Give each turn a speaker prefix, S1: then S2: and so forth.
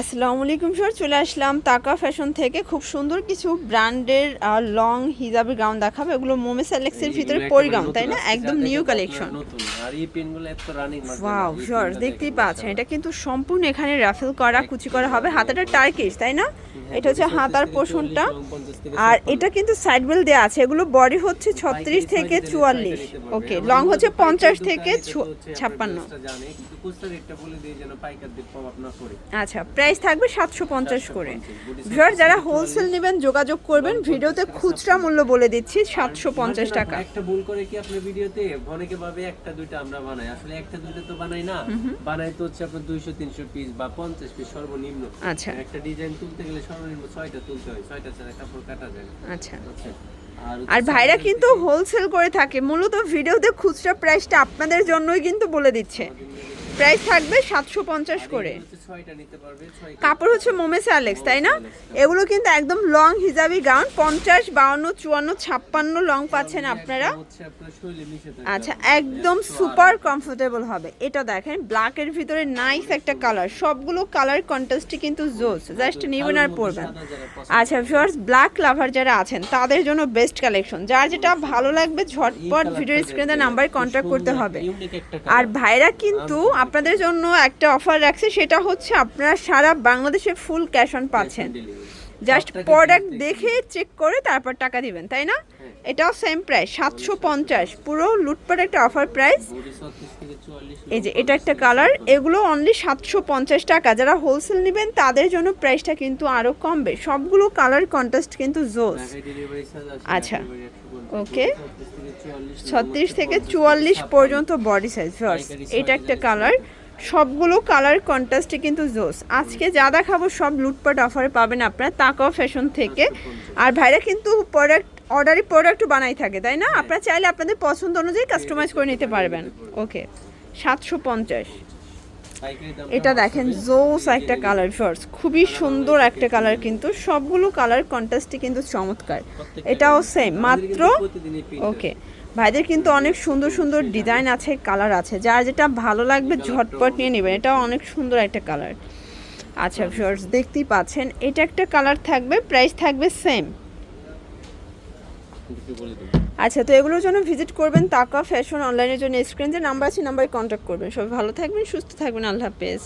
S1: আসসালামু আলাইকুম স্যার চলে আসলাম তাকা ফ্যাশন থেকে। খুব সুন্দর কিছু ব্র্যান্ডের লং হিজাবি গাউন দেখাবো। এগুলো মোমে সেলেক্সের ভিতরে পরি গাউন তাই না? একদম নিউ কালেকশন ওয়াও শিওর দেখতেই পাচ্ছেন। এটা কিন্তু সম্পূর্ণ এখানে রাফেল করা কুচি করা হবে। হাতাটা টার্কিশ তাই না? এটা হচ্ছে হাতার পোষণটা। আর এটা কিন্তু সাইড বেল দেওয়া আছে। এগুলো বডি হচ্ছে ছত্রিশ থেকে চুয়াল্লিশ। ওকে লং হচ্ছে পঞ্চাশ থেকে ছাপ্পান্ন। আচ্ছা প্রাইস থাকবে সাতশো পঞ্চাশ করে। ভিউয়ার যারা হোলসেল নেবেন যোগাযোগ করবেন ভিডিওতে খুচরা মূল্য বলে দিচ্ছি সাতশো পঞ্চাশ টাকা।
S2: একটা ভুল করে কি আপনার ভিডিওতে? অনেকে ভাবে একটা দুইটা আমরা বানাই। আসলে একটা দুইটা তো বানাই না। বানাই তো হচ্ছে আপনার দুইশো তিনশো পিস বা পঞ্চাশ পিস সর্বনিম্ন।
S1: আচ্ছা।
S2: একটা ডিজাইন তুলতে গেলে সর্বনিম্ন ছয়টা তুলতে হয়। ছয়টা ছাড়া কাপড় কাটা যায় না।
S1: আচ্ছা। আর ভাইরা কিন্তু হোলসেল করে থাকে। মূলত ভিডিওতে খুচরা প্রাইসটা আপনাদের জন্যই কিন্তু বলে দিচ্ছে। প্রাইস থাকবে সাতশো পঞ্চাশ করে। কাপড় হচ্ছে মোমেস অ্যালেক্স তাই না? এগুলো কিন্তু একদম লং হিজাবি গাউন পঞ্চাশ বাউন্ন চুয়ান্ন ছাপ্পান্ন লং পাচ্ছেন আপনারা। আচ্ছা একদম সুপার কমফোর্টেবল হবে। এটা দেখেন ব্ল্যাকের ভিতরে নাইস একটা কালার সবগুলো কালার কন্ট্রাস্টই কিন্তু জোস। জাস্ট নিবেন আর পরবেন। আচ্ছা ভিউয়ার্স ব্ল্যাক লাভার যারা আছেন তাদের জন্য বেস্ট কালেকশন যার যেটা ভালো লাগবে ঝটপট ভিডিও স্ক্রিনে নাম্বারে কন্ট্যাক্ট করতে হবে। আর ভাইরা কিন্তু আপনাদের জন্য একটা অফার রাখছে সেটা হচ্ছে আপনারা সারা বাংলাদেশে ফুল ক্যাশ অন পাচ্ছেন। Just product. দেখে চেক করে তারপর টাকা দিবেন তাই না? এটাও সেম প্রাইস সাতশো পঞ্চাশ পুরো লুটপাট একটা অফার প্রাইস
S2: বডি 36 থেকে 44
S1: এই যে এটা একটা কালার এগুলো অনলি সাতশো পঞ্চাশ টাকা। যারা হোলসেল নেবেন তাদের জন্য প্রাইসটা কিন্তু আরও কমবে। সবগুলো কালার কন্ট্রাস্ট কিন্তু জোস আচ্ছা। ওকে।
S2: 36 থেকে 44
S1: ছত্রিশ থেকে চুয়াল্লিশ পর্যন্ত বডি সাইজ ফার্স্ট এটা একটা কালার সবগুলো কালার কন্ট্রাস্টে কিন্তু জোস আজকে যা দেখাবো সব লুটপাট অফারে পাবেন আপনারা তাকাও ফ্যাশন থেকে। আর ভাইরা কিন্তু প্রোডাক্ট অর্ডারি প্রোডাক্টও বানাই থাকে তাই না? আপনারা চাইলে আপনাদের পছন্দ অনুযায়ী কাস্টমাইজ করে নিতে পারবেন। ওকে সাতশো পঞ্চাশ। এটা দেখেন জোস একটা কালার ফার্স্ট খুবই সুন্দর একটা কালার কিন্তু সবগুলো কালার কন্ট্রাস্টে কিন্তু চমৎকার। এটাও সেম মাত্র ওকে ভাইদের কিন্তু অনেক সুন্দর সুন্দর ডিজাইন আছে কালার আছে। যার যেটা ভালো লাগবে ঝটপট নিয়ে নেবেন। এটাও অনেক সুন্দর একটা কালার। আচ্ছা ভিউয়ার্স দেখতেই পাচ্ছেন এটা একটা কালার থাকবে প্রাইস থাকবে সেম আচ্ছা তো এগুলোর জন্য ভিজিট করবেন তাকা ফ্যাশন অনলাইনের জন্য স্ক্রিন যে নাম্বার আছে নাম্বারে কন্ট্যাক্ট করবেন। সবাই ভালো থাকবেন, সুস্থ থাকবেন, আল্লাহ হাফেজ।